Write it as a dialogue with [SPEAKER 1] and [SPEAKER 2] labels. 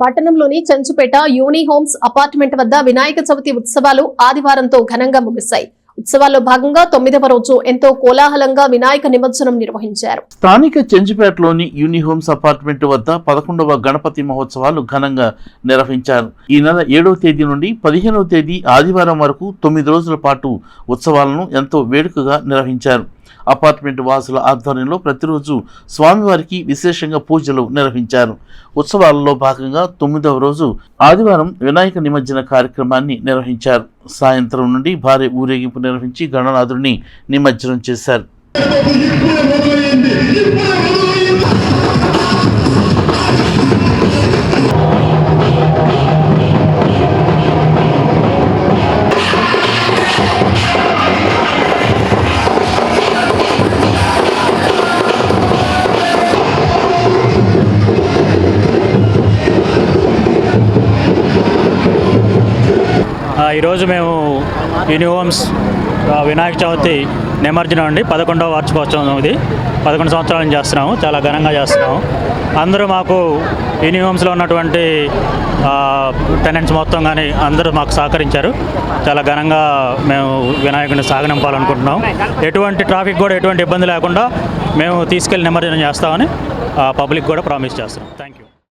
[SPEAKER 1] పట్టణంలోని చెంచుపేట యూని homes apartment వద్ద వినాయక చవితి ఉత్సవాలు ఆదివారంతో ఘనంగా ముగిశాయి. ఉత్సవాల్లో భాగంగా తొమ్మిదవ రోజు ఎంతో కోలాహలంగా వినాయక నిమజ్జనం నిర్వహించారు.
[SPEAKER 2] స్థానిక చెంచుపేటలోని యూనిహోమ్స్ అపార్ట్మెంట్ వద్ద పదకొండవ గణపతి మహోత్సవాలు ఘనంగా నిర్వహించారు. ఈ నెల ఏడవ తేదీ నుండి పదిహేనవ తేదీ ఆదివారం వరకు తొమ్మిది రోజుల పాటు ఉత్సవాలను ఎంతో వేడుకగా నిర్వహించారు. అపార్ట్మెంట్ వాసుల ఆధ్వర్యంలో ప్రతిరోజు స్వామివారికి విశేషంగా పూజలు నిర్వహించారు. ఉత్సవాలలో భాగంగా తొమ్మిదవ రోజు ఆదివారం వినాయక నిమజ్జన కార్యక్రమాన్ని నిర్వహించారు. సాయంత్రం నుండి భారీ ఊరేగింపు నిర్వహించి గణనాథుడిని నిమజ్జనం చేశారు.
[SPEAKER 3] ఈరోజు మేము యూనిహోమ్స్ వినాయక చవితి నిమజ్జనం అండి. పదకొండవ వార్షికోత్సవం ఇది. పదకొండు సంవత్సరాల నుంచి చేస్తున్నాము. చాలా ఘనంగా చేస్తున్నాము. అందరూ మాకు యూనిహోమ్స్లో ఉన్నటువంటి టెనెంట్స్ మొత్తం కానీ అందరూ మాకు సహకరించారు. చాలా ఘనంగా మేము వినాయకుడిని సాగనింపాలనుకుంటున్నాం ఎటువంటి ట్రాఫిక్ కూడా ఎటువంటి ఇబ్బంది లేకుండా మేము తీసుకెళ్ళి నిమజ్జనం చేస్తామని పబ్లిక్ కూడా ప్రామిస్ చేస్తున్నాం. Thank you